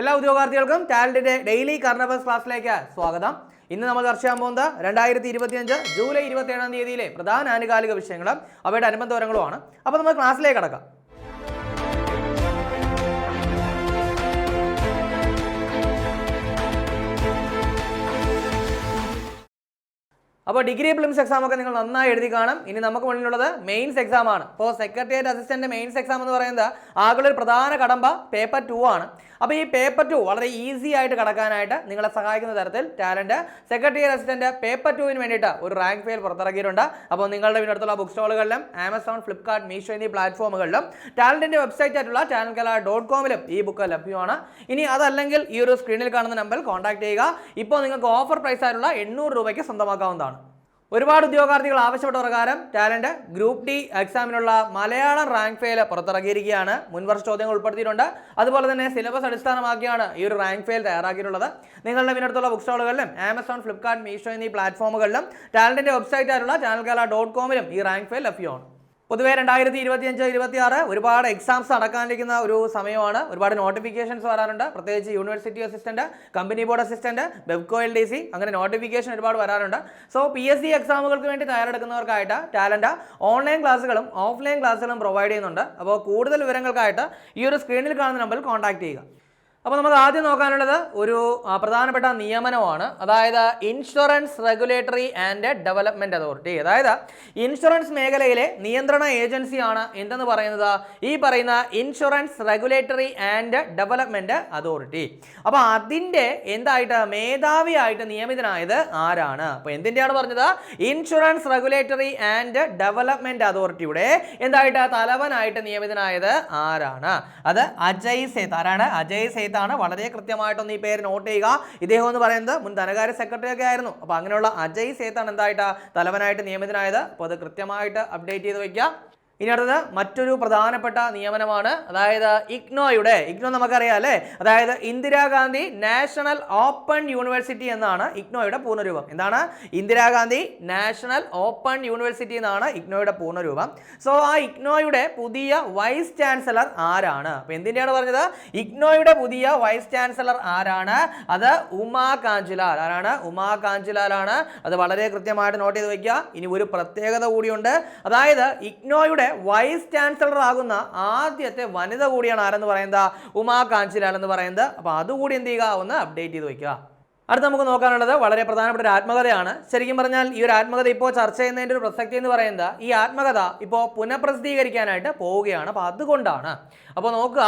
എല്ലാ ഉദ്യോഗാർത്ഥികൾക്കും ടാലന്റിന്റെ ഡെയിലി കർണബസ് ക്ലാസ്സിലേക്ക് സ്വാഗതം. ഇന്ന് നമ്മൾ ചർച്ച ചെയ്യാൻ പോകുന്നത് രണ്ടായിരത്തി ഇരുപത്തിയഞ്ച് ജൂലൈ ഇരുപത്തി ഏഴാം തീയതിയിലെ പ്രധാന ആനുകാലിക വിഷയങ്ങളും അവയുടെ അനുബന്ധ വിവരങ്ങളുമാണ്. അപ്പോൾ നമ്മൾ ക്ലാസ്സിലേക്ക് കടക്കാം. അപ്പോൾ ഡിഗ്രി പ്ലിംസ് എക്സാം ഒക്കെ നിങ്ങൾ നന്നായി എഴുതി കാണും. ഇനി നമുക്ക് മുന്നിലുള്ളത് മെയിൻസ് എക്സാം ആണ്. അപ്പോൾ സെക്രട്ടേറിയറ്റ് അസിസ്റ്റന്റ് മെയിൻസ് എക്സാം എന്ന് പറയുന്നത് ആകെ ഒരു പ്രധാന കടമ്പ പേപ്പർ ടു ആണ്. അപ്പോൾ ഈ പേപ്പർ ടു വളരെ ഈസി ആയിട്ട് കടക്കാനായിട്ട് നിങ്ങളെ സഹായിക്കുന്ന തരത്തിൽ ടാലന്റ് സെക്രട്ടേറിയറ്റ് അസിസ്റ്റന്റ് പേപ്പർ ടുവിന് വേണ്ടിയിട്ട് ഒരു റാങ്ക് ഫെയിൽ പുറത്തിറക്കിയിട്ടുണ്ട്. അപ്പോൾ നിങ്ങളുടെ വീടിനടുത്തുള്ള ബുക്ക് സ്റ്റോളുകളിലും ആമസോൺ ഫ്ലിപ്കാർട്ട് മീഷോ എന്നീ പ്ലാറ്റ്ഫോമുകളിലും ടാലന്റിന്റെ വെബ്സൈറ്റ് ആയിട്ടുള്ള ടാലൻ കല ഡോട്ട് കോമിലും ഈ ബുക്ക് ലഭ്യമാണ്. ഇനി അതല്ലെങ്കിൽ ഈ ഒരു സ്ക്രീനിൽ കാണുന്ന നമ്പറിൽ കോൺടാക്ട് ചെയ്യുക. ഇപ്പോൾ നിങ്ങൾക്ക് ഓഫർ പ്രൈസ് ആയിട്ടുള്ള എണ്ണൂറ് രൂപയ്ക്ക് സ്വന്തമാക്കാവുന്നതാണ്. ഒരുപാട് ഉദ്യോഗാർത്ഥികൾ ആവശ്യപ്പെട്ട പ്രകാരം ടാലന്റ് ഗ്രൂപ്പ് ഡി എക്സാമിനുള്ള മലയാളം റാങ്ക് ഫെയിൽ പുറത്തിറക്കിയിരിക്കുകയാണ് മുൻവർഷ ചോദ്യങ്ങൾ ഉൾപ്പെടുത്തിയിട്ടുണ്ട്. അതുപോലെ തന്നെ സിലബസ് അടിസ്ഥാനമാക്കിയാണ് ഈ ഒരു റാങ്ക് ഫെയിൽ തയ്യാറാക്കിയിട്ടുള്ളത്. നിങ്ങളുടെ പിന്നടുത്തുള്ള ബുക്ക് സ്റ്റോളുകളിലും ആമസോൺ ഫ്ലിപ്കാർട്ട് മീഷോ എന്നീ പ്ലാറ്റ്ഫോമുകളിലും ടാലന്റിന്റെ വെബ്സൈറ്റ് ആയിട്ടുള്ള ചാനൽ കേരള ഡോട്ട് കോമിലും ഈ റാങ്ക് ഫെയിൽ ലഭ്യമാണ്. പൊതുവെ രണ്ടായിരത്തി ഇരുപത്തിയഞ്ച് ഇരുപത്തി ആറ് ഒരുപാട് എക്സാംസ് നടക്കാനിരിക്കുന്ന ഒരു സമയമാണ്. ഒരുപാട് നോട്ടിഫിക്കേഷൻസ് വരാറുണ്ട്. പ്രത്യേകിച്ച് university assistant company board assistant Bevco L D C അങ്ങനെ നോട്ടിഫിക്കേഷൻ ഒരുപാട് വരാറുണ്ട്. സോ പി എസ് സി എക്സാമുകൾക്ക് വേണ്ടി തയ്യാറെടുക്കുന്നവർക്കായിട്ട് ടാലന്റ് ഓൺലൈൻ ക്ലാസ്സുകളും ഓഫ്ലൈൻ ക്ലാസ്സുകളും പ്രൊവൈഡ് ചെയ്യുന്നുണ്ട്. അപ്പോൾ കൂടുതൽ വിവരങ്ങൾക്കായിട്ട് ഈ ഒരു സ്ക്രീനിൽ കാണുന്ന നമ്പറിൽ കോൺടാക്ട് ചെയ്യുക. അപ്പോൾ നമ്മൾ ആദ്യം നോക്കാനുള്ളത് ഒരു പ്രധാനപ്പെട്ട നിയമനമാണ്. അതായത് insurance regulatory and development authority അതായത് ഇൻഷുറൻസ് മേഖലയിലെ നിയന്ത്രണ ഏജൻസിയാണ് എന്തെന്ന് പറയുന്നത്? ഈ പറയുന്ന insurance regulatory and development authority അപ്പോൾ അതിന്റെ എന്തായിട്ട് മേധാവിയായിട്ട് നിയമിതനായത് ആരാണ്? അപ്പോൾ എന്തിന്റെയാണ് പറഞ്ഞത്? ഇൻഷുറൻസ് റെഗുലേറ്ററി ആൻഡ് ഡെവലപ്മെന്റ് അതോറിറ്റിയുടെ എന്തായിട്ട് തലവനായിട്ട് നിയമിതനായത് ആരാണ്? അത് അജയ് സേത്ത്. ആരാണ്? അജയ് സേത്ത് ആണ് വളരെ കൃത്യമായിട്ടൊന്ന് ഈ പേര് നോട്ട് ചെയ്യുക. ഇദ്ദേഹം എന്ന് പറയുന്നത് മുൻ ധനകാര്യ സെക്രട്ടറി ഒക്കെ ആയിരുന്നു. അപ്പോൾ അങ്ങനെയുള്ള അജയ് സേത്താണ് എന്തായിട്ട് തലവനായിട്ട് നിയമിതനായത്. അപ്പോൾ അത് കൃത്യമായിട്ട് അപ്ഡേറ്റ് ചെയ്ത് വയ്ക്കുക ഇനി അടുത്തത് മറ്റൊരു പ്രധാനപ്പെട്ട നിയമനമാണ്. അതായത് ഇഗ്നോയുടെ ഇഗ്നോ നമുക്കറിയാം അല്ലേ? അതായത് ഇന്ദിരാഗാന്ധി നാഷണൽ ഓപ്പൺ യൂണിവേഴ്സിറ്റി എന്നാണ് ഇഗ്നോയുടെ പൂർണരൂപം. എന്താണ്? ഇന്ദിരാഗാന്ധി നാഷണൽ ഓപ്പൺ യൂണിവേഴ്സിറ്റി എന്നാണ് ഇഗ്നോയുടെ പൂർണരൂപം. സോ ആ ഇഗ്നോയുടെ പുതിയ വൈസ് ചാൻസലർ ആരാണ്? അപ്പോൾ എന്തിന്റെയാണ് പറഞ്ഞത്? ഇഗ്നോയുടെ പുതിയ വൈസ് ചാൻസലർ ആരാണ്? അത് ഉമാ കാഞ്ചുലാൽ. ആരാണ്? ഉമാ കാഞ്ചുലാലാണ്. അത് വളരെ കൃത്യമായിട്ട് നോട്ട് ചെയ്ത് വയ്ക്കുക ഇനി ഒരു പ്രത്യേകത കൂടിയുണ്ട്. അതായത് ഇഗ്നോയുടെ വൈസ് ചാൻസലർ ആകുന്ന ആദ്യത്തെ വനിത കൂടിയാണ് ആരെന്ന് പറയുന്നത്? ഉമാ കാഞ്ചിലാൽ എന്ന് പറയുന്നത്. അപ്പോൾ അതുകൂടി എന്ത് ചെയ്യുക? ഒന്ന് അപ്ഡേറ്റ് ചെയ്ത് വെക്കുക. അടുത്ത് നമുക്ക് നോക്കാനുള്ളത് വളരെ പ്രധാനപ്പെട്ട ഒരു ആത്മകഥയാണ്. ശരിക്കും പറഞ്ഞാൽ ഈ ഒരു ആത്മകഥ ഇപ്പോൾ ചർച്ച ചെയ്യുന്നതിന്റെ ഒരു പ്രസക്തി എന്ന് പറയുന്നത് ഈ ആത്മകഥ ഇപ്പോൾ പുനഃപ്രസിദ്ധീകരിക്കാനായിട്ട് പോവുകയാണ്. അപ്പോൾ അതുകൊണ്ടാണ്. അപ്പോൾ നോക്കുക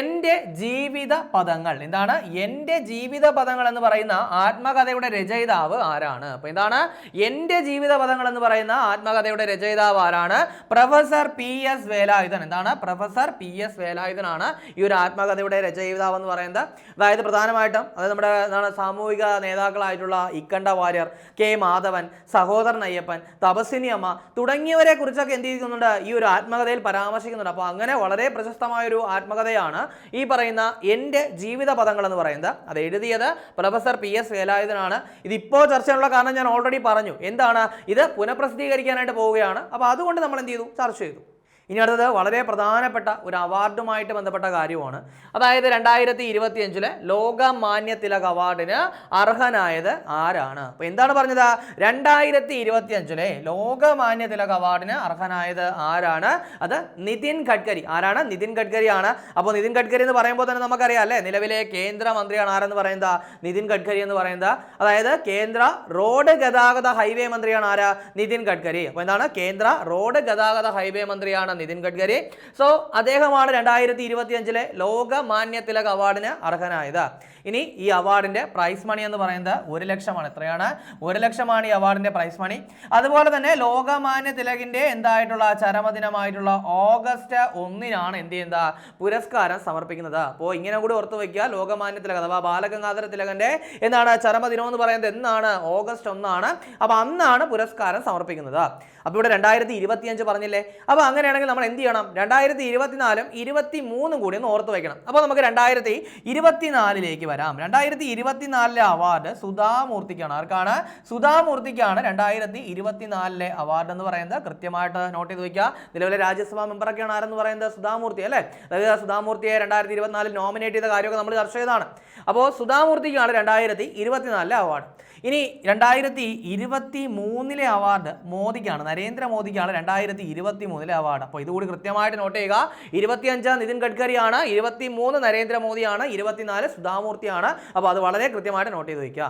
എന്റെ ജീവിത പദങ്ങൾ എന്താണ്? എന്റെ ജീവിത പദങ്ങൾ എന്ന് പറയുന്ന ആത്മകഥയുടെ രചയിതാവ് ആരാണ്? അപ്പോൾ എന്താണ്? എന്റെ ജീവിത പദങ്ങൾ എന്ന് പറയുന്ന ആത്മകഥയുടെ രചയിതാവ് ആരാണ്? Professor P S Velayudhan. എന്താണ്? പ്രൊഫസർ പി എസ് വേലായുധനാണ് ഈ ഒരു ആത്മകഥയുടെ രചയിതാവ് എന്ന് പറയുന്നത്. അതായത് പ്രധാനമായിട്ടും അതായത് നമ്മുടെ എന്താണ് സാമൂഹിക നേതാക്കളായിട്ടുള്ള ഇക്കണ്ട വാര്യർ കെ മാധവൻ സഹോദരൻ അയ്യപ്പൻ തപസ്വിനി അമ്മ തുടങ്ങിയവരെ കുറിച്ചൊക്കെ എന്ത് ചെയ്യുന്നുണ്ട് ഈ ഒരു ആത്മകഥയിൽ പരാമർശിക്കുന്നുണ്ട്. അപ്പോൾ അങ്ങനെ വളരെ പ്രശസ്തമായ ഒരു ആത്മകഥയാണ് ഈ പറയുന്ന എന്റെ ജീവിത പദങ്ങൾ എന്ന് പറയുന്നത്. അത് എഴുതിയത് പ്രൊഫസർ പി എസ് വേലായുധനാണ്. ഇതിപ്പോൾ ചർച്ചയുള്ള കാരണം ഞാൻ ഓൾറെഡി പറഞ്ഞു. എന്താണ്? ഇത് പുനഃപ്രസിദ്ധീകരിക്കാനായിട്ട് പോവുകയാണ്. അപ്പോൾ അതുകൊണ്ട് നമ്മൾ എന്ത് ചെയ്തു? ചർച്ച ചെയ്തു. ഇനി അടുത്തത് വളരെ പ്രധാനപ്പെട്ട ഒരു അവാർഡുമായിട്ട് ബന്ധപ്പെട്ട കാര്യമാണ്. അതായത് രണ്ടായിരത്തി ഇരുപത്തി അഞ്ചിലെ ലോകമാന്യ തിലക് അവാർഡിന് അർഹനായത് ആരാണ്? അപ്പോൾ എന്താണ് പറഞ്ഞത്? രണ്ടായിരത്തി ഇരുപത്തി അഞ്ചിലെ ലോകമാന്യ തിലക് അവാർഡിന് അർഹനായത് ആരാണ്? അത് നിതിൻ ഗഡ്കരി. ആരാണ്? നിതിൻ ഗഡ്കരി ആണ് അപ്പോൾ നിതിൻ ഗഡ്കരി എന്ന് പറയുമ്പോൾ തന്നെ നമുക്കറിയാം അല്ലേ? നിലവിലെ കേന്ദ്രമന്ത്രിയാണ് ആരെന്ന് പറയുന്നത്? നിതിൻ ഗഡ്കരി എന്ന് പറയുന്നത്. അതായത് കേന്ദ്ര റോഡ് ഗതാഗത ഹൈവേ മന്ത്രിയാണ് ആരാ? നിതിൻ ഗഡ്കരി. അപ്പോൾ എന്താണ്? കേന്ദ്ര റോഡ് ഗതാഗത ഹൈവേ മന്ത്രിയാണ് നിതിൻ ഗഡ്കരി. സോ അദ്ദേഹമാണ് രണ്ടായിരത്തി ഇരുപത്തിയഞ്ചിലെ ലോകമാന്യ തിലക് അവാർഡിന് അർഹനായത്. ഇനി ഈ അവാർഡിന്റെ പ്രൈസ് മണി എന്ന് പറയുന്നത് ഒരു ലക്ഷമാണ്. എത്രയാണ്? ഒരു ലക്ഷമാണ് ഈ അവാർഡിന്റെ പ്രൈസ് മണി അതുപോലെ തന്നെ ലോകമാന്യ തിലകിന്റെ എന്തായിട്ടുള്ള ചരമദിനമായിട്ടുള്ള ഓഗസ്റ്റ് ഒന്നിനാണ് എന്ത് ചെയ്യുന്നത്? പുരസ്കാരം സമർപ്പിക്കുന്നത്. അപ്പോൾ ഇങ്ങനെ കൂടി ഓർത്ത് വയ്ക്കുക. ലോകമാന്യ തിലക് അഥവാ ബാലഗംഗാധര തിലകന്റെ എന്താണ് ചരമദിനം എന്ന് പറയുന്നത്? എന്നാണ് ഓഗസ്റ്റ് ഒന്നാണ്. അപ്പോൾ അന്നാണ് പുരസ്കാരം സമർപ്പിക്കുന്നത്. അപ്പോൾ ഇവിടെ രണ്ടായിരത്തി ഇരുപത്തിയഞ്ച് പറഞ്ഞില്ലേ? അപ്പോൾ അങ്ങനെയാണെങ്കിൽ അറിയണമെങ്കിൽ നമ്മൾ എന്ത് ചെയ്യണം? രണ്ടായിരത്തി ഇരുപത്തിനാലും ഇരുപത്തി മൂന്നും കൂടി ഒന്ന് ഓർത്ത് വയ്ക്കണം അപ്പോൾ നമുക്ക് രണ്ടായിരത്തി ഇരുപത്തിനാലിലേക്ക് വരാം. രണ്ടായിരത്തി ഇരുപത്തിനാലിലെ അവാർഡ് സുധാമൂർത്തിക്കാണ്. ആർക്കാണ്? സുധാമൂർത്തിക്കാണ് രണ്ടായിരത്തി ഇരുപത്തിനാലിലെ അവാർഡ് എന്ന് പറയുന്നത്. കൃത്യമായിട്ട് നോട്ട് ചെയ്ത് വയ്ക്കുക നിലവിലെ രാജ്യസഭാ മെമ്പറൊക്കെയാണ് ആരെന്ന് പറയുന്നത്? സുധാമൂർത്തി അല്ലേ? അതായത് സുധാമൂർത്തിയെ രണ്ടായിരത്തി ഇരുപത്തിനാലിൽ നോമിനേറ്റ് ചെയ്ത കാര്യമൊക്കെ നമ്മൾ ചർച്ച ചെയ്തതാണ്. അപ്പോൾ സുധാമൂർത്തിക്കാണ് രണ്ടായിരത്തി ഇരുപത്തിനാലിലെ അവാർഡ് ഇനി രണ്ടായിരത്തി ഇരുപത്തി മൂന്നിലെ അവാർഡ് മോദിക്കാണ്. നരേന്ദ്രമോദിക്കാണ് രണ്ടായിരത്തി ഇരുപത്തി മൂന്നിലെ അവാർഡ് അപ്പോൾ ഇതുകൂടി കൃത്യമായിട്ട് നോട്ട് ചെയ്യുക. ഇരുപത്തിയഞ്ച് നിതിൻ ഗഡ്കരിയാണ് ഇരുപത്തി മൂന്ന് നരേന്ദ്രമോദിയാണ് ഇരുപത്തിനാല് സുധാമൂർത്തിയാണ്. അപ്പോൾ അത് വളരെ കൃത്യമായിട്ട് നോട്ട് ചെയ്ത് വയ്ക്കുക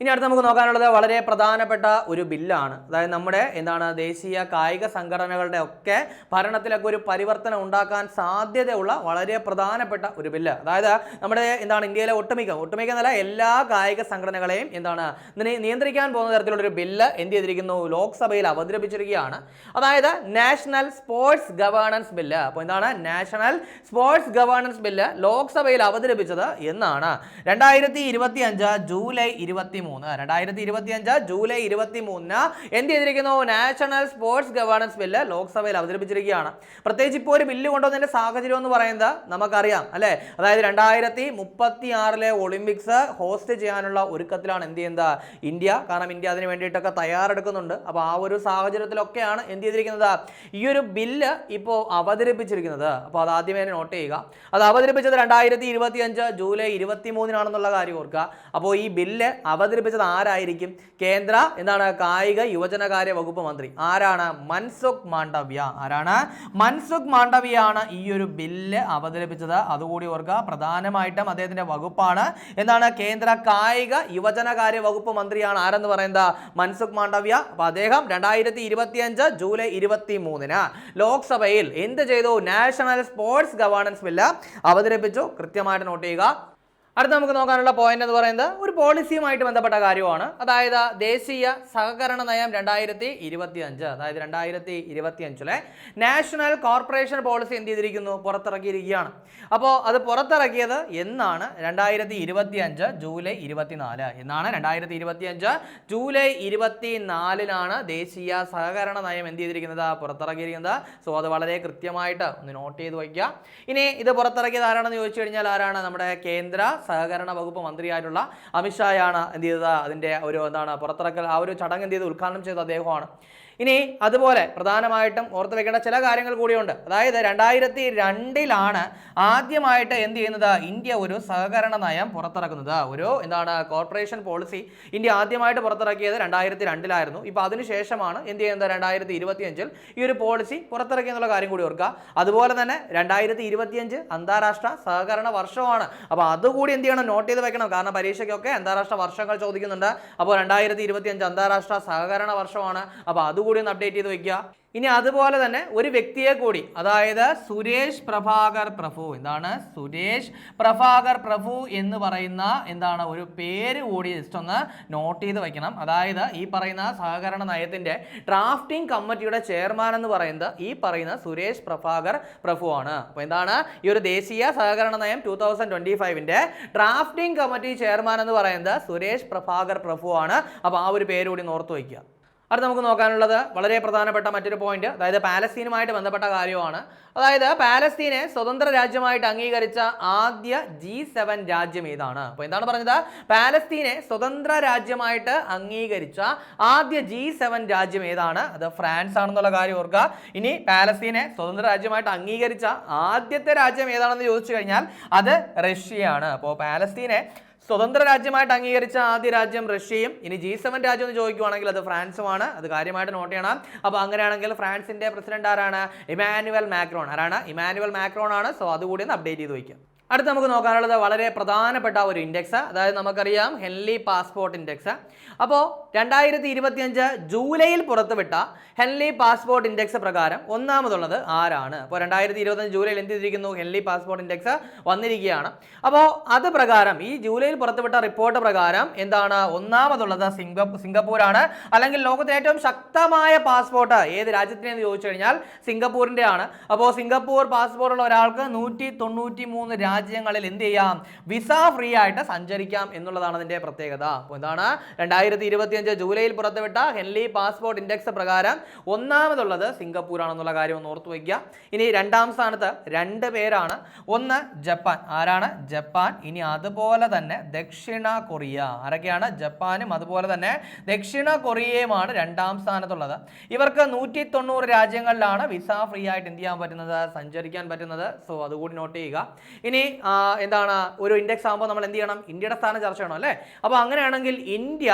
ഇനി അടുത്ത് നമുക്ക് നോക്കാനുള്ളത് വളരെ പ്രധാനപ്പെട്ട ഒരു ബില്ലാണ്. അതായത് നമ്മുടെ എന്താണ് ദേശീയ കായിക സംഘടനകളുടെ ഒക്കെ ഭരണത്തിലൊക്കെ ഒരു പരിവർത്തനം ഉണ്ടാക്കാൻ സാധ്യതയുള്ള വളരെ പ്രധാനപ്പെട്ട ഒരു ബില്ല്. അതായത് നമ്മുടെ എന്താണ് ഇന്ത്യയിലെ ഒട്ടുമിക്ക ഒട്ടുമിക്ക എന്നല്ല എല്ലാ കായിക സംഘടനകളെയും എന്താണ് നിയ- നിയന്ത്രിക്കാൻ പോകുന്ന തരത്തിലുള്ള ഒരു ബില്ല് എന്ത് ചെയ്തിരിക്കുന്നു? ലോക്സഭയിൽ അവതരിപ്പിച്ചിരിക്കുകയാണ്. അതായത് നാഷണൽ സ്പോർട്സ് ഗവേണൻസ് ബില്ല്. അപ്പോൾ എന്താണ് നാഷണൽ സ്പോർട്സ് ഗവേണൻസ് ബില്ല് ലോക്സഭയിൽ അവതരിപ്പിച്ചത് എന്നാണ്. രണ്ടായിരത്തി ജൂലൈ ഇരുപത്തി മൂന്ന് രണ്ടായിരത്തി ഇരുപത്തി അഞ്ച് ജൂലൈ ഇരുപത്തി മൂന്നിന് എന്ത് ചെയ്തിരിക്കുന്നു നാഷണൽ സ്പോർട്സ് ഗവേണൻസ് ബില്ല് ലോക്സഭയിൽ അവതരിപ്പിച്ചിരിക്കുകയാണ്. പ്രത്യേകിച്ച് ഇപ്പോൾ ഒരു ബില്ല് കൊണ്ടുവന്നതിന്റെ സാഹചര്യം എന്ന് പറയുന്നത് നമുക്കറിയാം അല്ലേ? അതായത് രണ്ടായിരത്തി മുപ്പത്തി ആറിലെ ഒളിമ്പിക്സ് ഹോസ്റ്റ് ചെയ്യാനുള്ള ഒരുക്കത്തിലാണ് എന്ത് ചെയ്യുന്നത്? ഇന്ത്യ. കാരണം ഇന്ത്യ അതിന് വേണ്ടിയിട്ടൊക്കെ തയ്യാറെടുക്കുന്നുണ്ട്. അപ്പോൾ ആ ഒരു സാഹചര്യത്തിലൊക്കെയാണ് എന്ത് ചെയ്തിരിക്കുന്നത്? ഈ ഒരു ബില്ല് ഇപ്പോൾ അവതരിപ്പിച്ചിരിക്കുന്നത്. അപ്പോൾ അത് ആദ്യമേ നോട്ട് ചെയ്യുക. അത് അവതരിപ്പിച്ചത് രണ്ടായിരത്തി ഇരുപത്തി അഞ്ച് ജൂലൈ ഇരുപത്തി മൂന്നിനാണെന്നുള്ള കാര്യം ഓർക്കുക. അപ്പോൾ ഈ ബില്ല് അവതരിപ്പിച്ചത് ആരായിരിക്കും? കേന്ദ്ര എന്താണ് കായിക യുവജനകാര്യ വകുപ്പ് മന്ത്രി. ആരാണ്? മൻസുഖ് മാണ്ഡവ്യ. ആരാണ്? മൻസുഖ് മാണ്ഡവ്യാണ് ഈ ഒരു ബില്ല് അവതരിപ്പിച്ചത്. അതുകൂടി ഓർക്കുക പ്രധാനമായിട്ടും അദ്ദേഹത്തിന്റെ വകുപ്പാണ്. എന്താണ് കേന്ദ്ര കായിക യുവജനകാര്യ വകുപ്പ് മന്ത്രിയാണ് ആരെന്ന് പറയുന്നത്? മൻസുഖ് മാണ്ഡവ്യ. അപ്പൊ അദ്ദേഹം രണ്ടായിരത്തി ഇരുപത്തിയഞ്ച് ജൂലൈ ഇരുപത്തി മൂന്നിന് ലോക്സഭയിൽ എന്ത് ചെയ്തു? നാഷണൽ സ്പോർട്സ് ഗവേണൻസ് ബില്ല് അവതരിപ്പിച്ചു. കൃത്യമായിട്ട് നോട്ട് ചെയ്യുക. അടുത്ത നമുക്ക് നോക്കാനുള്ള പോയിന്റ് എന്ന് പറയുന്നത് ഒരു പോളിസിയുമായിട്ട് ബന്ധപ്പെട്ട കാര്യമാണ്. അതായത് ദേശീയ സഹകരണ നയം രണ്ടായിരത്തി ഇരുപത്തി അഞ്ച് അതായത് രണ്ടായിരത്തി ഇരുപത്തി അഞ്ചിലെ നാഷണൽ കോർപ്പറേഷൻ പോളിസി എന്ത് ചെയ്തിരിക്കുന്നു? പുറത്തിറക്കിയിരിക്കുകയാണ്. അപ്പോൾ അത് പുറത്തിറക്കിയത് എന്നാണ് രണ്ടായിരത്തി ഇരുപത്തി അഞ്ച് ജൂലൈ ഇരുപത്തിനാല്. എന്നാണ് രണ്ടായിരത്തി ഇരുപത്തി അഞ്ച് ജൂലൈ ഇരുപത്തി നാലിനാണ് ദേശീയ സഹകരണ നയം എന്ത് ചെയ്തിരിക്കുന്നത്? പുറത്തിറക്കിയിരിക്കുന്നത്. സോ അത് വളരെ കൃത്യമായിട്ട് ഒന്ന് നോട്ട് ചെയ്ത് വയ്ക്കുക. ഇനി ഇത് പുറത്തിറക്കിയത് ആരാണെന്ന് ചോദിച്ചു കഴിഞ്ഞാൽ ആരാണ്? നമ്മുടെ കേന്ദ്ര സഹകരണ വകുപ്പ് മന്ത്രിയായിട്ടുള്ള അമിത്ഷായാണ് എന്ത് ചെയ്തത്? അതിന്റെ ഒരു എന്താണ് പുറത്തിറക്കൽ ആ ഒരു ചടങ്ങ് എന്ത് ചെയ്ത്? ഉദ്ഘാടനം ചെയ്ത അദ്ദേഹമാണ് ഇനി അതുപോലെ പ്രധാനമായിട്ടും ഓർത്ത് വെക്കേണ്ട ചില കാര്യങ്ങൾ കൂടിയുണ്ട്. അതായത് രണ്ടായിരത്തി രണ്ടിലാണ് ആദ്യമായിട്ട് എന്ത് ചെയ്യുന്നത്? ഇന്ത്യ ഒരു സഹകരണ നയം പുറത്തിറക്കുന്നത്. ഒരു എന്താണ് കോർപ്പറേഷൻ പോളിസി ഇന്ത്യ ആദ്യമായിട്ട് പുറത്തിറക്കിയത് രണ്ടായിരത്തി രണ്ടിലായിരുന്നു ഇപ്പോൾ അതിനുശേഷമാണ് എന്ത് ചെയ്യുന്നത്? രണ്ടായിരത്തി ഇരുപത്തിയഞ്ചിൽ ഈ ഒരു പോളിസി പുറത്തിറക്കി എന്നുള്ള കാര്യം കൂടി ഓർക്കുക. അതുപോലെ തന്നെ രണ്ടായിരത്തി ഇരുപത്തിയഞ്ച് അന്താരാഷ്ട്ര സഹകരണ വർഷമാണ്. അപ്പോൾ അതുകൂടി എന്ത് ചെയ്യണം? നോട്ട് ചെയ്ത് വെക്കണം. കാരണം പരീക്ഷയ്ക്കൊക്കെ അന്താരാഷ്ട്ര വർഷങ്ങൾ ചോദിക്കുന്നുണ്ട്. അപ്പോൾ രണ്ടായിരത്തി ഇരുപത്തിയഞ്ച് അന്താരാഷ്ട്ര സഹകരണ വർഷമാണ്. അപ്പോൾ അതുകൂടി ഒന്ന് അപ്ഡേറ്റ് ചെയ്ത് വെക്കുക. ഇനി അതുപോലെ തന്നെ ഒരു വ്യക്തിയെ കൂടി അതായത് സുരേഷ് പ്രഭാകർ പ്രഭു എന്താണ് സുരേഷ് പ്രഭാകർ പ്രഭു എന്ന് പറയുന്ന എന്താണ് ഒരു പേര് കൂടി ജസ്റ്റ് ഒന്ന് നോട്ട് ചെയ്ത് വയ്ക്കണം അതായത് ഈ പറയുന്ന സഹകരണ നയത്തിന്റെ ഡ്രാഫ്റ്റിംഗ് കമ്മിറ്റിയുടെ ചെയർമാൻ എന്ന് പറയുന്നത് ഈ പറയുന്ന സുരേഷ് പ്രഭാകർ പ്രഭു ആണ്. അപ്പോൾ എന്താണ്? ഈ ഒരു ദേശീയ സഹകരണ നയം ടൂ തൗസൻഡ് ട്വന്റി ഫൈവിന്റെ ഡ്രാഫ്റ്റിംഗ് കമ്മിറ്റി ചെയർമാൻ എന്ന് പറയുന്നത് സുരേഷ് പ്രഭാകർ പ്രഭു ആണ്. അപ്പോൾ ആ ഒരു പേര് കൂടി ഓർത്ത് വയ്ക്കുക അടുത്ത നമുക്ക് നോക്കാനുള്ളത് വളരെ പ്രധാനപ്പെട്ട മറ്റൊരു പോയിന്റ് അതായത് പാലസ്തീനുമായിട്ട് ബന്ധപ്പെട്ട കാര്യമാണ്. അതായത് പാലസ്തീനെ സ്വതന്ത്ര രാജ്യമായിട്ട് അംഗീകരിച്ച ആദ്യ ജി സെവൻ രാജ്യം ഏതാണ്? അപ്പോൾ എന്താണ് പറഞ്ഞത്? പാലസ്തീനെ സ്വതന്ത്ര രാജ്യമായിട്ട് അംഗീകരിച്ച ആദ്യ ജി സെവൻ രാജ്യം ഏതാണ്? അത് ഫ്രാൻസ് ആണെന്നുള്ള കാര്യം ഓർക്കുക. ഇനി പാലസ്തീനെ സ്വതന്ത്ര രാജ്യമായിട്ട് അംഗീകരിച്ച ആദ്യത്തെ രാജ്യം ഏതാണെന്ന് ചോദിച്ചു കഴിഞ്ഞാൽ അത് റഷ്യയാണ്. അപ്പോൾ പാലസ്തീനെ സ്വതന്ത്ര രാജ്യമായിട്ട് അംഗീകരിച്ച ആദ്യ രാജ്യം റഷ്യയും. ഇനി ജി സെവൻ രാജ്യം എന്ന് ചോദിക്കുവാണെങ്കിൽ അത് ഫ്രാൻസുമാണ്. അത് കാര്യമായിട്ട് നോട്ട് ചെയ്യണം. അപ്പോൾ അങ്ങനെയാണെങ്കിൽ ഫ്രാൻസിന്റെ പ്രസിഡന്റ് ആരാണ്? Emmanuel Macron. ആരാണ്? ഇമാനുവൽ മാക്രോൺ ആണ്. സോ അതുകൂടി ഒന്ന് അപ്ഡേറ്റ് ചെയ്ത് വയ്ക്കുക അടുത്ത് നമുക്ക് നോക്കാനുള്ളത് വളരെ പ്രധാനപ്പെട്ട ഒരു ഇൻഡെക്സ് അതായത് നമുക്കറിയാം ഹെൻലി പാസ്പോർട്ട് ഇൻഡെക്സ് അപ്പോൾ രണ്ടായിരത്തി ഇരുപത്തിയഞ്ച് ജൂലൈയിൽ പുറത്തുവിട്ട ഹെൻലി പാസ്പോർട്ട് ഇൻഡെക്സ് പ്രകാരം ഒന്നാമതുള്ളത് ആരാണ്? അപ്പോൾ രണ്ടായിരത്തി ഇരുപത്തഞ്ച് ജൂലൈയിൽ എന്ത് ചെയ്തിരിക്കുന്നു? ഹെൻലി പാസ്പോർട്ട് ഇൻഡെക്സ് വന്നിരിക്കുകയാണ്. അപ്പോൾ അത് പ്രകാരം ഈ ജൂലൈയിൽ പുറത്തുവിട്ട റിപ്പോർട്ട് പ്രകാരം എന്താണ്? ഒന്നാമതുള്ളത് സിംഗപ്പൂർ സിംഗപ്പൂരാണ്. അല്ലെങ്കിൽ ലോകത്തിലെ ഏറ്റവും ശക്തമായ പാസ്പോർട്ട് ഏത് രാജ്യത്തിനെന്ന് ചോദിച്ചു കഴിഞ്ഞാൽ സിംഗപ്പൂരിന്റെ ആണ് അപ്പോൾ സിംഗപ്പൂർ പാസ്പോർട്ടുള്ള ഒരാൾക്ക് നൂറ്റി തൊണ്ണൂറ്റി മൂന്ന് രാജ്യങ്ങളിൽ എന്ത് ചെയ്യാം? വിസ ഫ്രീ ആയിട്ട് സഞ്ചരിക്കാം എന്നുള്ളതാണ് അതിന്റെ പ്രത്യേകത. അപ്പോൾ എന്താണ്? രണ്ടായിരത്തി ഇരുപത്തിയഞ്ച് ജൂലൈയിൽ പുറത്തുവിട്ട ഹെൻലി പാസ്പോർട്ട് ഇൻഡെക്സ് പ്രകാരം ഒന്നാമതുള്ളത് സിംഗപ്പൂർ ആണെന്നുള്ള കാര്യം ഒന്ന് ഓർത്തു വയ്ക്കുക. ഇനി രണ്ടാം സ്ഥാനത്ത് രണ്ട് പേരാണ്. ഒന്ന് ജപ്പാൻ. ആരാണ്? ജപ്പാൻ. ഇനി അതുപോലെ തന്നെ ദക്ഷിണ കൊറിയ. ആരൊക്കെയാണ്? ജപ്പാനും അതുപോലെ തന്നെ ദക്ഷിണ കൊറിയയുമാണ് രണ്ടാം സ്ഥാനത്തുള്ളത്. ഇവർക്ക് നൂറ്റി തൊണ്ണൂറ് രാജ്യങ്ങളിലാണ് വിസ ഫ്രീ ആയിട്ട് എന്ത് ചെയ്യാൻ പറ്റുന്നത്? സഞ്ചരിക്കാൻ പറ്റുന്നത്. സോ അതുകൂടി നോട്ട് ചെയ്യുക. ഇനി എന്താണ്? ഒരു ഇൻഡെക്സ് ആകുമ്പോൾ നമ്മൾ എന്ത് ചെയ്യണം? ഇന്ത്യയുടെ സ്ഥാനം ചർച്ച ചെയ്യണം അല്ലേ? അപ്പോൾ അങ്ങനെയാണെങ്കിൽ ഇന്ത്യ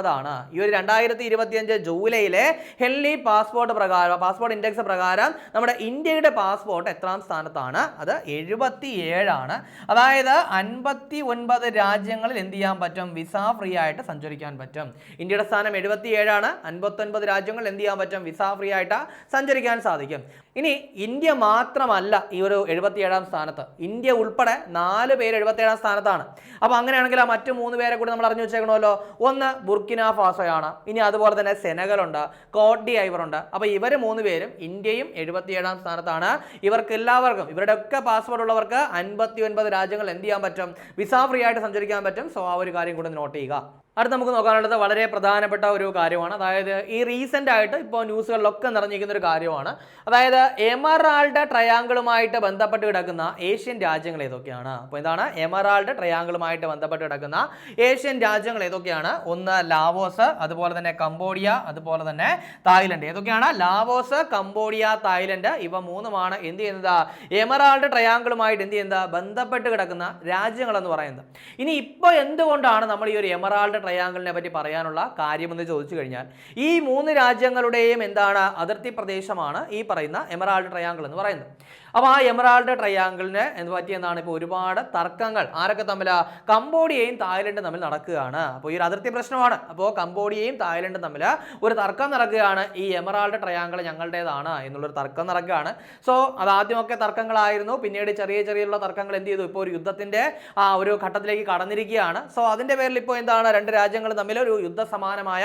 എത്രാമതാണ് ഈ ഒരു രണ്ടായിരത്തി ഇരുപത്തിയഞ്ച് ജൂലൈയിലെ ഹെല്ലി പാസ്പോർട്ട് പ്രകാരം പാസ്പോർട്ട് ഇൻഡെക്സ് പ്രകാരം നമ്മുടെ ഇന്ത്യയുടെ പാസ്പോർട്ട് എത്രാം സ്ഥാനത്താണ്? അത് എഴുപത്തി ഏഴാണ് അതായത് അൻപത്തി ഒൻപത് രാജ്യങ്ങളിൽ എന്ത് ചെയ്യാൻ പറ്റും? വിസ ഫ്രീ ആയിട്ട് സഞ്ചരിക്കാൻ പറ്റും. ഇന്ത്യയുടെ സ്ഥാനം എഴുപത്തി ഏഴാണ് അൻപത്തൊൻപത് രാജ്യങ്ങളിൽ എന്ത് ചെയ്യാൻ പറ്റും? വിസ ഫ്രീ ആയിട്ട് സഞ്ചരിക്കാൻ സാധിക്കും. ഇനി ഇന്ത്യ മാത്രമല്ല ഈ ഒരു എഴുപത്തിയേഴാം സ്ഥാനത്ത്. ഇന്ത്യ ഉൾപ്പെടെ നാല് പേര് എഴുപത്തിയേഴാം സ്ഥാനത്താണ്. അപ്പോൾ അങ്ങനെയാണെങ്കിൽ ആ മറ്റു മൂന്ന് പേരെ കൂടി നമ്മൾ അറിഞ്ഞു വെച്ചേക്കണമല്ലോ. ഒന്ന് ബുർക്കിന ഫാസോയാണ്. ഇനി അതുപോലെ തന്നെ സെനഗലുണ്ട് കോട്ട് ഡി ഐവറുണ്ട്. അപ്പോൾ ഇവർ മൂന്ന് പേരും ഇന്ത്യയും എഴുപത്തിയേഴാം സ്ഥാനത്താണ്. ഇവർക്ക് എല്ലാവർക്കും ഇവരുടെ ഒക്കെ പാസ്പോർട്ട് ഉള്ളവർക്ക് അൻപത്തി രാജ്യങ്ങൾ എന്ത് ചെയ്യാൻ പറ്റും? വിസ ഫ്രീ ആയിട്ട് സഞ്ചരിക്കാൻ പറ്റും. സോ ആ ഒരു കാര്യം കൂടി നോട്ട് ചെയ്യുക. അടുത്ത് നമുക്ക് നോക്കാനുള്ളത് വളരെ പ്രധാനപ്പെട്ട ഒരു കാര്യമാണ്. അതായത് ഈ റീസെന്റ് ആയിട്ട് ഇപ്പോൾ ന്യൂസുകളിലൊക്കെ നിറഞ്ഞിരിക്കുന്ന ഒരു കാര്യമാണ്. അതായത് എമറാൾഡ് ട്രയാങ്കിളുമായിട്ട് ബന്ധപ്പെട്ട് കിടക്കുന്ന ഏഷ്യൻ രാജ്യങ്ങൾ ഏതൊക്കെയാണ്? അപ്പോൾ എന്താണ് എമറാൾഡ് ട്രയാങ്കിളുമായിട്ട് ബന്ധപ്പെട്ട് കിടക്കുന്ന ഏഷ്യൻ രാജ്യങ്ങൾ ഏതൊക്കെയാണ്? ഒന്ന് ലാവോസ് അതുപോലെ തന്നെ കംബോഡിയ അതുപോലെ തന്നെ തായ്ലൻഡ്. ഏതൊക്കെയാണ്? ലാവോസ് കംബോഡിയ തായ്ലൻഡ് ഇവ മൂന്നുമാണ് എന്ത് ചെയ്യുന്നത്? എമറാൾഡ് ട്രയാങ്കിളുമായിട്ട് എന്ത് ചെയ്യുന്നത്? ബന്ധപ്പെട്ട് കിടക്കുന്ന രാജ്യങ്ങളെന്ന് പറയുന്നത്. ഇനി ഇപ്പോൾ എന്തുകൊണ്ടാണ് നമ്മൾ ഈ ഒരു എമറാൾഡ് ട്രയാങ്കിളിനെ പറ്റി പറയാനുള്ള കാര്യമെന്ന് ചോദിച്ചു കഴിഞ്ഞാൽ ഈ മൂന്ന് രാജ്യങ്ങളുടെയും എന്താണ് അതിർത്തി പ്രദേശമാണ് ഈ പറയുന്ന എമറാൾഡ് ട്രയാങ്കിൾ എന്ന് പറയുന്നത്. അപ്പോൾ ആ എമറാൾഡ് ട്രയാങ്കിളിന് എന്ന് പറ്റി എന്താണ് ഇപ്പോൾ ഒരുപാട് തർക്കങ്ങൾ. ആരൊക്കെ തമ്മിലാ? കംബോഡിയയും തായ്ലൻഡും തമ്മിൽ നടക്കുകയാണ്. അപ്പോൾ ഈ ഒരു അതിർത്തി പ്രശ്നമാണ്. അപ്പോൾ കംബോഡിയയും തായ്ലൻഡും തമ്മിൽ ഒരു തർക്കം നടക്കുകയാണ്. ഈ എമറാൾഡ് ട്രയാങ്കിൾ ഞങ്ങളുടേതാണ് എന്നുള്ളൊരു തർക്കം നടക്കുകയാണ്. സോ അത് ആദ്യമൊക്കെ തർക്കങ്ങളായിരുന്നു. പിന്നീട് ചെറിയ ചെറിയുള്ള തർക്കങ്ങൾ എന്ത് ചെയ്തു? ഇപ്പോൾ ഒരു യുദ്ധത്തിന്റെ ആ ഒരു ഘട്ടത്തിലേക്ക് കടന്നിരിക്കുകയാണ്. സോ അതിന്റെ പേരിൽ ഇപ്പോൾ എന്താണ്? രണ്ട് രാജ്യങ്ങൾ തമ്മിൽ ഒരു യുദ്ധ സമാനമായ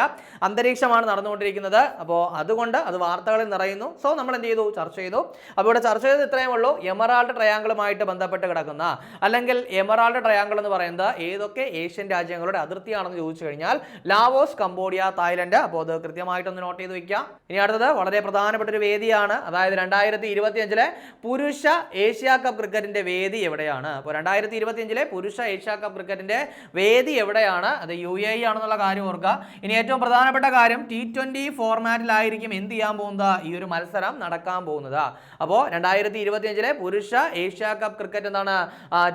അന്തരീക്ഷമാണ് നടന്നുകൊണ്ടിരിക്കുന്നത്. അപ്പോൾ അതുകൊണ്ട് അത് വാർത്തകളിൽ നിറയുന്നു. സോ നമ്മൾ എന്ത് ചെയ്തു? ചർച്ച ചെയ്തു. അപ്പോൾ ഇവിടെ ചർച്ച ചെയ്തത് ഇത്രയും ഉള്ളൂ എമറാൾഡ് ട്രയാങ്കിളുമായിട്ട് ബന്ധപ്പെട്ട് കിടക്കുന്ന അല്ലെങ്കിൽ എമറാൾഡ് ട്രയാങ്കിൾ എന്ന് പറയുന്നത് ഏതൊക്കെ ഏഷ്യൻ രാജ്യങ്ങളുടെ അതിർത്തിയാണെന്ന് ചോദിച്ചു കഴിഞ്ഞാൽ ലാവോസ് കംബോഡിയ തായ്ലൻഡ്. അപ്പോൾ അത് കൃത്യമായിട്ടൊന്ന് നോട്ട് ചെയ്ത് വയ്ക്കാം ഇനി അടുത്തത് വളരെ പ്രധാനപ്പെട്ട ഒരു വേദിയാണ്. അതായത് രണ്ടായിരത്തി ഇരുപത്തി അഞ്ചിലെ പുരുഷ ഏഷ്യ കപ്പ് ക്രിക്കറ്റിന്റെ വേദി എവിടെയാണ്? അപ്പോൾ രണ്ടായിരത്തി ഇരുപത്തി അഞ്ചിലെ പുരുഷ ഏഷ്യ കപ്പ് ക്രിക്കറ്റിന്റെ വേദി എവിടെയാണ്? അത് യു എ ആണെന്നുള്ള കാര്യം ഓർക്കുക. ഇനി ഏറ്റവും പ്രധാനപ്പെട്ട കാര്യം ടി ട്വന്റി ഫോർമാറ്റിലായിരിക്കും എന്ത് ചെയ്യാൻ പോകുന്നത്? ഈ ഒരു മത്സരം നടക്കാൻ പോകുന്നത്. അപ്പോൾ രണ്ടായിരത്തി ഇരുപത്തി അഞ്ചിലെ പുരുഷ ഏഷ്യ കപ്പ് ക്രിക്കറ്റ് എന്താണ്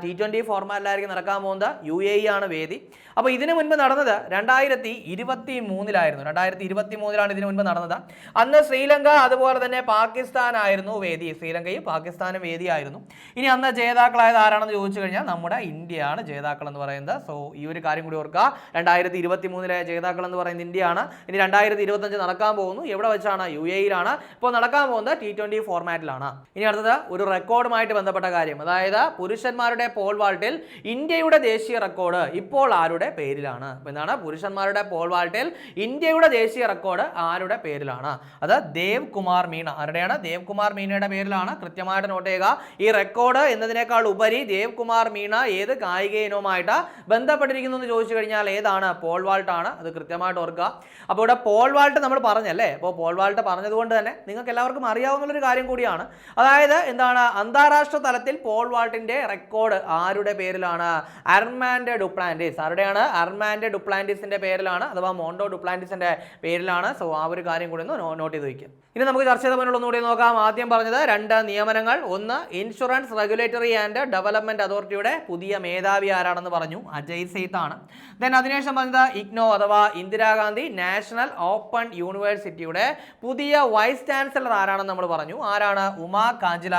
ടി ട്വന്റി ഫോർമാറ്റിലായിരിക്കും നടക്കാൻ പോകുന്നത്. യു എ ആണ് വേദി. അപ്പോൾ ഇതിനു മുൻപ് നടന്നത് രണ്ടായിരത്തി ഇരുപത്തി മൂന്നിലായിരുന്നു രണ്ടായിരത്തി ഇരുപത്തി മൂന്നിലാണ് ഇതിനു മുൻപ് നടന്നത്. അന്ന് ശ്രീലങ്ക അതുപോലെ തന്നെ പാകിസ്ഥാനായിരുന്നു വേദി. ശ്രീലങ്കയും പാകിസ്ഥാനും വേദിയായിരുന്നു. ഇനി അന്ന് ജേതാക്കളായത് ആരാണെന്ന് ചോദിച്ചു കഴിഞ്ഞാൽ നമ്മുടെ ഇന്ത്യയാണ് ജേതാക്കൾ എന്ന് പറയുന്നത്. സോ ഈ ഒരു കാര്യം കൂടി ഓർക്കുക. രണ്ടായിരത്തി ഇരുപത്തി മൂന്നിലെ ജേതാക്കൾ എന്ന് പറയുന്നത് ഇന്ത്യയാണ്. ഇനി രണ്ടായിരത്തി ഇരുപത്തഞ്ച് നടക്കാൻ പോകുന്നു. എവിടെ വെച്ചാണ്? യു എയിലാണ് ഇപ്പോൾ നടക്കാൻ പോകുന്നത് ടി ട്വന്റി ഫോർമാറ്റിലാണ് ഇനി അടുത്തത് ഒരു റെക്കോർഡുമായിട്ട് ബന്ധപ്പെട്ട കാര്യം. അതായത് പുരുഷന്മാരുടെ പോൾ വാൾട്ടിൽ ഇന്ത്യയുടെ ദേശീയ റെക്കോർഡ് ഇപ്പോൾ ആരുടെ പേരിലാണ്? അപ്പോൾ എന്താണ്? പുരുഷന്മാരുടെ പോൾ വാൾട്ടിൽ ഇന്ത്യയുടെ ദേശീയ റെക്കോർഡ് ആരുടെ പേരിലാണ്? അത് ദേവ് കുമാർ മീണ. ആരുടെയാണ്? ദേവ് കുമാർ മീണയുടെ പേരിലാണ്. കൃത്യമായിട്ട് നോട്ട് ചെയ്യുക. ഈ റെക്കോർഡ് എന്നതിനേക്കാൾ ഉപരി ദേവ് കുമാർ മീണ ഏത് കായിക ഇനവുമായിട്ട് ബന്ധപ്പെട്ടിരിക്കുന്നു എന്ന് ചോദിച്ചു കഴിഞ്ഞാൽ ഏതാണ്? പോൾ വാൾട്ട് ആണ് അത് കൃത്യമായിട്ട് ഓർക്കുക. അപ്പോൾ ഇവിടെ പോൾ വാൾട്ട് നമ്മൾ പറഞ്ഞല്ലേ? അപ്പോൾ പോൾ വാൾട്ട് പറഞ്ഞതുകൊണ്ട് തന്നെ നിങ്ങൾക്ക് എല്ലാവർക്കും അറിയാവുന്ന ഒരു കാര്യം കൂടിയാണ്. അതായത് എന്താണ് അന്താരാഷ്ട്ര തലത്തിൽ പോൾ വാൾട്ടിന്റെ റെക്കോർഡ് ആരുടെ പേരിലാണ്? Armand Duplantis. ആരുടെയാണ്? അർമാൻഡ് ഡുപ്ലാന്റിസിന്റെ പേരിലാണ് അഥവാ മോണ്ടോ ഡുപ്ലാന്റിസിന്റെ പേരിലാണ്. സോ ആ ഒരു കാര്യം കൂടി ഒന്ന് നോട്ട് ചെയ്ത് വയ്ക്കുക ഇനി നമുക്ക് ചർച്ച ചെയ്ത മുന്നിൽ ഒന്നുകൂടി നോക്കാം. ആദ്യം പറഞ്ഞത് രണ്ട് നിയമനങ്ങൾ. ഒന്ന് ഇൻഷുറൻസ് റെഗുലേറ്ററി ആൻഡ് ഡെവലപ്മെന്റ് അതോറിറ്റിയുടെ പുതിയ മേധാവി ആരാണെന്ന് പറഞ്ഞു? അജയ് സെയ്ത്ത് ആണ് ദെൻ അതിനുശേഷം പറഞ്ഞത് ഇഗ്നോ അഥവാ ഇന്ദിരാഗാന്ധി നാഷണൽ ഓപ്പൺ യൂണിവേഴ്സിറ്റിയുടെ പുതിയ വൈസ് ചാൻസലർ ആരാണെന്ന് നമ്മൾ പറഞ്ഞു. ആരാണ്? ഉമാ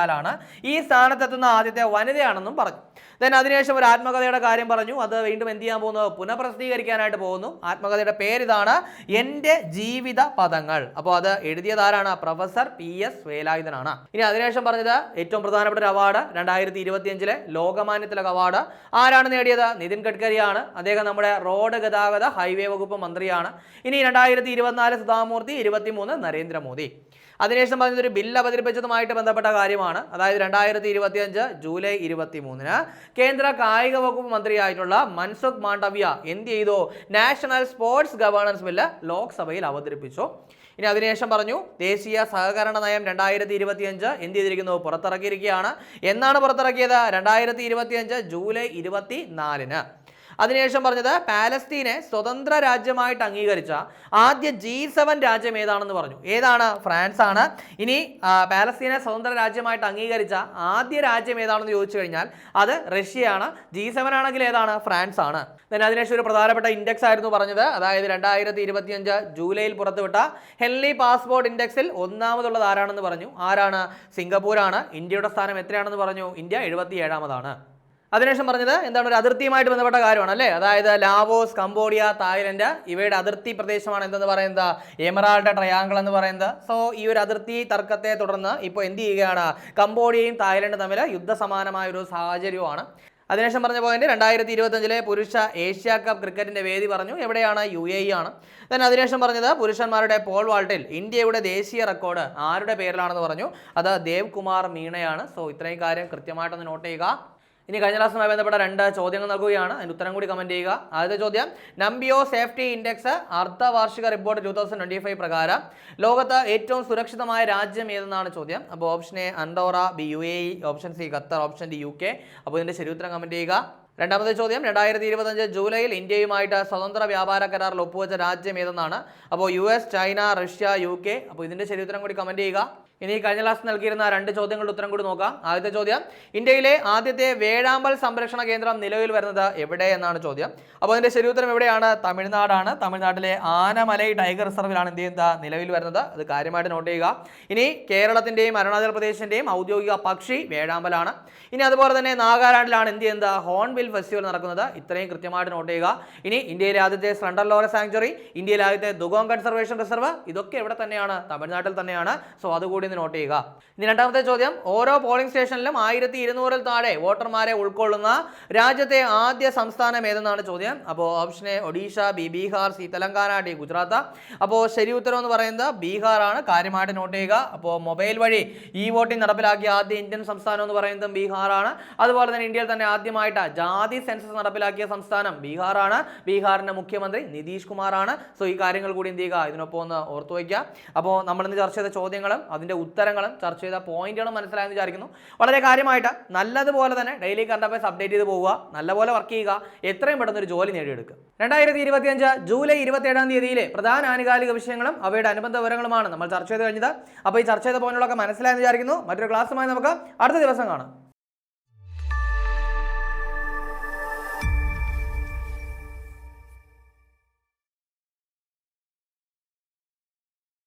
കാഞ്ചിലാലാണ് ഈ സ്ഥാനത്തെത്തുന്ന ആദ്യത്തെ വനിതയാണെന്നും പറഞ്ഞു. ദെൻ അതിനുശേഷം ഒരു ആത്മകഥയുടെ കാര്യം പറഞ്ഞു. അത് വീണ്ടും എന്ത് ചെയ്യാൻ പോകുന്നത് പുനഃപ്രസിദ്ധീകരിക്കാനായിട്ട് പോകുന്നു. ആത്മകഥയുടെ പേരിതാണ് എന്റെ ജീവിത പദങ്ങൾ. അപ്പോൾ അത് എഴുതിയതാരാണ് പ്രൊഫസർ പി എസ് വേലായുധനാണ്. ഇനി അതിനുശേഷം പറഞ്ഞത് ഏറ്റവും പ്രധാനപ്പെട്ട ഒരു അവാർഡ് രണ്ടായിരത്തി ഇരുപത്തിയഞ്ചിലെ ലോകമാന്യ അവാർഡ് ആരാണ് നേടിയത്? നിതിൻ ഗഡ്കരിയാണ്. അദ്ദേഹം നമ്മുടെ റോഡ് ഗതാഗത ഹൈവേ വകുപ്പ് മന്ത്രിയാണ്. ഇനി രണ്ടായിരത്തി ഇരുപത്തിനാല് സുധാമൂർത്തി ഇരുപത്തിമൂന്ന് നരേന്ദ്രമോദി. അതിനുശേഷം പറഞ്ഞത് ഒരു ബില്ല് അവതരിപ്പിച്ചതുമായിട്ട് ബന്ധപ്പെട്ട കാര്യമാണ്. ചോദ്യമാണ് അതായത് രണ്ടായിരത്തി ഇരുപത്തി അഞ്ച് ജൂലൈ ഇരുപത്തി മൂന്നിന് കേന്ദ്ര കായിക വകുപ്പ് മന്ത്രിയായിട്ടുള്ള മൻസുഖ് മാണ്ഡവ്യ എന്ത് ചെയ്തു? നാഷണൽ സ്പോർട്സ് ഗവേണൻസ് ബില്ല് ലോക്സഭയിൽ അവതരിപ്പിച്ചു. ഇനി അതിനുശേഷം പറഞ്ഞു ദേശീയ സഹകരണ നയം രണ്ടായിരത്തി ഇരുപത്തിയഞ്ച് എന്ത് ചെയ്തിരിക്കുന്നു? പുറത്തിറക്കിയിരിക്കുകയാണ്. എന്നാണ് പുറത്തിറക്കിയത്? രണ്ടായിരത്തി ഇരുപത്തിയഞ്ച് ജൂലൈ ഇരുപത്തി നാലിന് അതിനുശേഷം പറഞ്ഞത് പാലസ്തീനെ സ്വതന്ത്ര രാജ്യമായിട്ട് അംഗീകരിച്ച ആദ്യ ജി സെവൻ രാജ്യം ഏതാണെന്ന് പറഞ്ഞു. ഏതാണ്? ഫ്രാൻസ് ആണ് ഇനി പാലസ്തീനെ സ്വതന്ത്ര രാജ്യമായിട്ട് അംഗീകരിച്ച ആദ്യ രാജ്യം ഏതാണെന്ന് ചോദിച്ചു കഴിഞ്ഞാൽ അത് റഷ്യയാണ്. ജി സെവൻ ആണെങ്കിൽ ഏതാണ്? ഫ്രാൻസ് ആണ് then അതിനുശേഷം ഒരു പ്രധാനപ്പെട്ട ഇൻഡെക്സ് ആയിരുന്നു പറഞ്ഞത്. അതായത് രണ്ടായിരത്തി ഇരുപത്തിയഞ്ച് ജൂലൈയിൽ പുറത്തുവിട്ട ഹെൻലി പാസ്പോർട്ട് ഇൻഡെക്സിൽ ഒന്നാമതുള്ളത് ആരാണെന്ന് പറഞ്ഞു? ആരാണ്? സിംഗപ്പൂരാണ്. ഇന്ത്യയുടെ സ്ഥാനം എത്രയാണെന്ന് പറഞ്ഞു? ഇന്ത്യ എഴുപത്തി ഏഴാമതാണ് അതിനുശേഷം പറഞ്ഞത് എന്താണ് ഒരു അതിർത്തിയുമായിട്ട് ബന്ധപ്പെട്ട കാര്യമാണ് അല്ലേ? അതായത് ലാവോസ് കംബോഡിയ തായ്ലൻഡ് ഇവയുടെ അതിർത്തി പ്രദേശമാണ് എന്തെന്ന് പറയുന്നത്? എമറാൾഡ് ട്രയാങ്കിൾ എന്ന് പറയുന്നത്. സോ ഈ ഒരു അതിർത്തി തർക്കത്തെ തുടർന്ന് ഇപ്പോൾ എന്ത് ചെയ്യുകയാണ്? കംബോഡിയയും തായ്ലൻഡും തമ്മിൽ യുദ്ധസമാനമായ ഒരു സാഹചര്യമാണ് അതിനുശേഷം പറഞ്ഞ പോയിന്റ് രണ്ടായിരത്തി ഇരുപത്തഞ്ചിലെ പുരുഷ ഏഷ്യ കപ്പ് ക്രിക്കറ്റിന്റെ വേദി പറഞ്ഞു. എവിടെയാണ്? യു എ ആണ്. Then അതിനുശേഷം പറഞ്ഞത് പുരുഷന്മാരുടെ പോൾ വാൾട്ടിൽ ഇന്ത്യയുടെ ദേശീയ റെക്കോർഡ് ആരുടെ പേരിലാണെന്ന് പറഞ്ഞു. അത് ദേവ് കുമാർ മീണയാണ്. സോ ഇത്രയും കാര്യം കൃത്യമായിട്ടൊന്ന് നോട്ട് ചെയ്യുക. ഇനി കഴിഞ്ഞ ക്ലാസ്സുമായി ബന്ധപ്പെട്ട രണ്ട് ചോദ്യങ്ങൾ നൽകുകയാണ്. അതിന് ഉത്തരം കൂടി കമന്റ് ചെയ്യുക. ആദ്യത്തെ ചോദ്യം Numbeo safety index അർദ്ധവാർഷിക report two thousand twenty five പ്രകാരം ലോകത്ത് ഏറ്റവും സുരക്ഷിതമായ രാജ്യം ഏതെന്നാണ് ചോദ്യം? അപ്പോൾ option A Andorra B U A option C Qatar option D U K. അപ്പോൾ ഇതിന്റെ ശരി ഉത്തരം കമന്റ് ചെയ്യുക. രണ്ടാമത്തെ ചോദ്യം രണ്ടായിരത്തി ഇരുപത്തഞ്ച് ജൂലൈയിൽ ഇന്ത്യയുമായിട്ട് സ്വതന്ത്ര വ്യാപാര കരാറിൽ ഒപ്പുവെച്ച രാജ്യം ഏതെന്നാണ്? അപ്പോൾ U S China Russia U K. അപ്പോൾ ഇതിന്റെ ശരി ഉത്തരം കൂടി കമന്റ് ചെയ്യുക. ഇനി കഴിഞ്ഞ ക്ലാസ് നൽകിയിരുന്ന രണ്ട് ചോദ്യങ്ങളുടെ ഉത്തരം കൂടി നോക്കാം. ആദ്യത്തെ ചോദ്യം ഇന്ത്യയിലെ ആദ്യത്തെ വേഴാമ്പൽ സംരക്ഷണ കേന്ദ്രം നിലവിൽ വരുന്നത് എവിടെ എന്നാണ് ചോദ്യം. അപ്പോൾ അതിന്റെ ശരി ഉത്തരം എവിടെയാണ്? തമിഴ്നാടാണ്. തമിഴ്നാട്ടിലെ ആനമലൈ ടൈഗർ റിസർവിലാണ് എന്ത് ചെയ്യുന്നത്? നിലവിൽ വരുന്നത്. അത് കാര്യമായിട്ട് നോട്ട് ചെയ്യുക. ഇനി കേരളത്തിന്റെയും അരുണാചൽ പ്രദേശിന്റെയും ഔദ്യോഗിക പക്ഷി വേഴാമ്പലാണ്. ഇനി അതുപോലെ തന്നെ നാഗാലാൻഡിലാണ് എന്ത് ചെയ്യുന്നത്? ഹോൺബിൽ ഫെസ്റ്റിവൽ നടക്കുന്നത്. ഇത്രയും കൃത്യമായിട്ട് നോട്ട് ചെയ്യുക. ഇനി ഇന്ത്യയിലെ ആദ്യത്തെ സ്ലണ്ടർ ലോറ സാങ്ച്വറി ഇന്ത്യയിലെ ആദ്യത്തെ ദുഗോങ് കൺസർവേഷൻ റിസർവ് ഇതൊക്കെ എവിടെ തന്നെയാണ്. തമിഴ്നാട്ടിൽ തന്നെയാണ്. സോ അതുകൂടി ഒന്ന് നോട്ട് ചെയ്യുക. ഇനി രണ്ടാമത്തെ ചോദ്യം. ഓരോ പോളിംഗ് സ്റ്റേഷനിലും ആയിരത്തി ഇരുന്നൂറിൽ താഴെ വോട്ടർമാരെ ഉൾക്കൊള്ളുന്ന രാജ്യത്തെ ആദ്യ സംസ്ഥാനം ഏതെന്നാണ് ചോദ്യം? അപ്പോൾ option A Odisha B Bihar C Telangana D Gujarat. അപ്പോൾ ശരി ഉത്തരം എന്ന് പറയുന്നത് ബീഹാർ ആണ് കാര്യമായിട്ട് നോട്ട് ചെയ്യുക. അപ്പോൾ മൊബൈൽ വഴി ഈ വോട്ടിംഗ് നടപ്പിലാക്കിയ ആദ്യ ഇന്ത്യൻ സംസ്ഥാനം എന്ന് പറയുന്നത് ബീഹാറാണ്. അതുപോലെ തന്നെ ഇന്ത്യയിൽ തന്നെ ആദ്യമായിട്ട് ജാതി സെൻസസ് നടപ്പിലാക്കിയ സംസ്ഥാനം ബീഹാറാണ്. ബീഹാറിന്റെ മുഖ്യമന്ത്രി നിതീഷ് കുമാറാണ്. സോ ഈ കാര്യങ്ങൾ കൂടി എന്ത് ചെയ്യുക? ഇതിനൊപ്പം ഒന്ന് ഓർത്തു വയ്ക്കുക. അപ്പോൾ നമ്മൾ ഇന്ന് ചർച്ച ചെയ്ത ചോദ്യങ്ങളും അതിന്റെ ഉത്തരങ്ങളും ചർച്ച ചെയ്ത പോയിന്റുകളും മനസ്സിലായെന്ന് വിചാരിക്കുന്നു. വളരെ കാര്യമായിട്ട് നല്ലതുപോലെ തന്നെ ഡെയിലി കറണ്ട് അഫയേഴ്സ് അപ്ഡേറ്റ് ചെയ്ത് പോവുക നല്ലപോലെ വർക്ക് ചെയ്യുക എത്രയും പെട്ടെന്ന് ഒരു ജോലി നേടിയെടുക്കുക. രണ്ടായിരത്തി ഇരുപത്തിയഞ്ച് ജൂലൈ ഇരുപത്തിയേഴാം തീയതിയിലെ പ്രധാന ആനുകാലിക വിഷയങ്ങളും അവയുടെ അനുബന്ധ വിവരങ്ങളുമാണ് നമ്മൾ ചർച്ച ചെയ്ത് കഴിഞ്ഞത്. അപ്പോൾ ഈ ചർച്ച ചെയ്ത പോയിന്റുകളൊക്കെ മനസ്സിലായെന്ന് വിചാരിക്കുന്നു. മറ്റൊരു ക്ലാസ്സുമായി നമുക്ക് അടുത്ത ദിവസം കാണാം.